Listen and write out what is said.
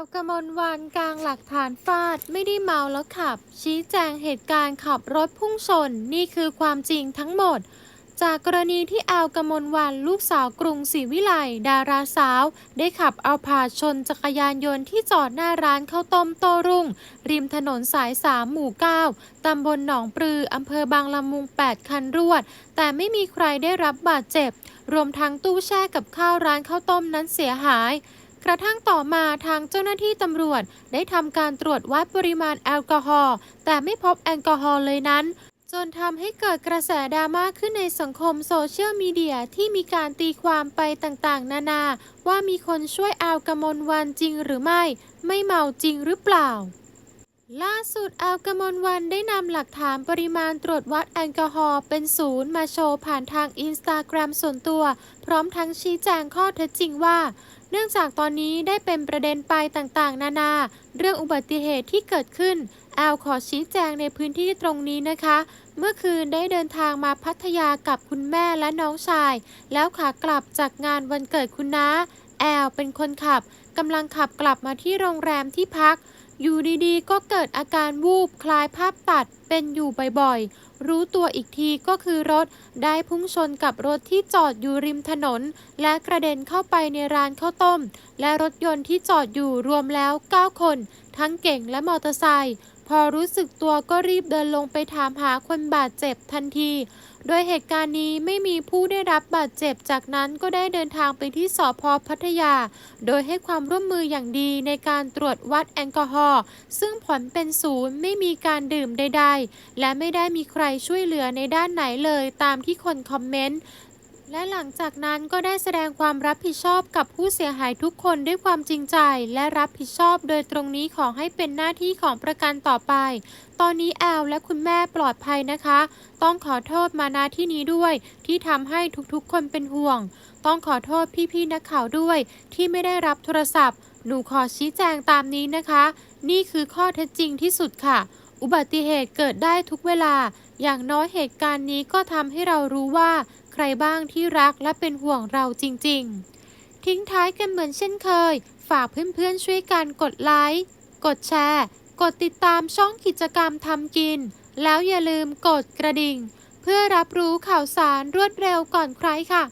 วกมลวันกลางหลักฐานฟาดไม่ได้เมาแล้วขับ ชี้แจงเหตุการณ์ขับรถพุ่งชน นี่คือความจริงทั้งหมด จากกรณีที่แอลกมลวันลูกสาวกรุงศรีวิไลดาราสาว ได้ขับเอาผาดชนจักรยานยนต์ที่จอดหน้าร้านข้าวต้มโตรุ่ง ริมถนนสาย3หมู่9ตำบลหนองปลืออำเภอบางละมุง 8 คันรวด แต่ไม่มีใครได้รับบาดเจ็บ รวมทั้งตู้แช่กับข้าวร้านข้าวต้มนั้นเสียหาย กระทั่งต่อมาทางเจ้าหน้าที่ตำรวจได้ทำการตรวจวัดปริมาณแอลกอฮอล์แต่ไม่พบแอลกอฮอล์เลยนั้น จนทำให้เกิดกระแสดราม่าขึ้นในสังคมโซเชียลมีเดียที่มีการตีความไปต่างๆ นานา ว่ามีคนช่วยแอลกมลวันจริงหรือไม่ ไม่เมาจริงหรือเปล่า ล่าสุดแอลกมลวันได้นำหลักฐานปริมาณตรวจวัดแอลกอฮอล์เป็นศูนย์มาโชว์ผ่านทางอินสตาแกรมส่วนตัว พร้อมทั้งชี้แจงข้อเท็จจริงว่า เนื่องจากตอนนี้ได้เป็นประเด็นไปต่างๆ นานา เรื่องอุบัติเหตุที่เกิดขึ้น แอลขอชี้แจงในพื้นที่ตรงนี้นะคะ เมื่อคืนได้เดินทางมาพัทยากับคุณแม่และน้องชาย แล้วขากลับจากงานวันเกิดคุณน้าแอลเป็นคนขับกำลังขับกลับมาที่โรงแรมที่พัก อยู่ดีๆ ก็เกิดอาการวูบคล้ายภาพตัดเป็นอยู่บ่อยๆ รู้ตัวอีกทีก็คือรถได้พุ่งชนกับรถที่จอดอยู่ริมถนน และกระเด็นเข้าไปในร้านข้าวต้ม และรถยนต์ที่จอดอยู่รวมแล้ว 9 คน ทั้งเก่งและมอเตอร์ไซค์ พอรู้สึกตัวก็รีบเดินลงไปถามหาคนบาดเจ็บทันที โดยเหตุการณ์นี้ไม่มีผู้ได้รับบาดเจ็บ จากนั้นก็ได้เดินทางไปที่สพพัทยา โดยให้ความร่วมมืออย่างดีในการตรวจวัดแอลกอฮอล์ซึ่งผลเป็นศูนย์ไม่มีการดื่มใด ๆ และไม่ได้มีใครช่วยเหลือในด้านไหนเลยตามที่คนคอมเมนต์ และหลังจากนั้นก็ได้แสดงความรับผิดชอบกับผู้เสียหายทุกคนด้วยความจริงใจ และรับผิดชอบโดยตรงนี้ขอให้เป็นหน้าที่ของประกันต่อไป ตอนนี้แอลและคุณแม่ปลอดภัยนะคะ ต้องขอโทษมาณที่นี้ด้วย ที่ทำให้ทุกๆ คนเป็นห่วง ต้องขอโทษพี่ๆนักข่าวด้วย ที่ไม่ได้รับโทรศัพท์ หนูขอชี้แจงตามนี้นะคะ นี่คือข้อเท็จจริงที่สุดค่ะ อุบัติเหตุเกิดได้ทุกเวลา อย่างน้อยเหตุการณ์นี้ก็ทำให้เรารู้ว่าใครบ้างที่รักและเป็นห่วงเราจริง ๆ ทิ้งท้ายกันเหมือนเช่นเคย ฝากเพื่อนๆช่วยกันกดไลค์ กดแชร์ กดติดตามช่องกิจกรรมทำกิน แล้วอย่าลืมกดกระดิ่ง เพื่อรับรู้ข่าวสารรวดเร็วก่อนใครค่ะ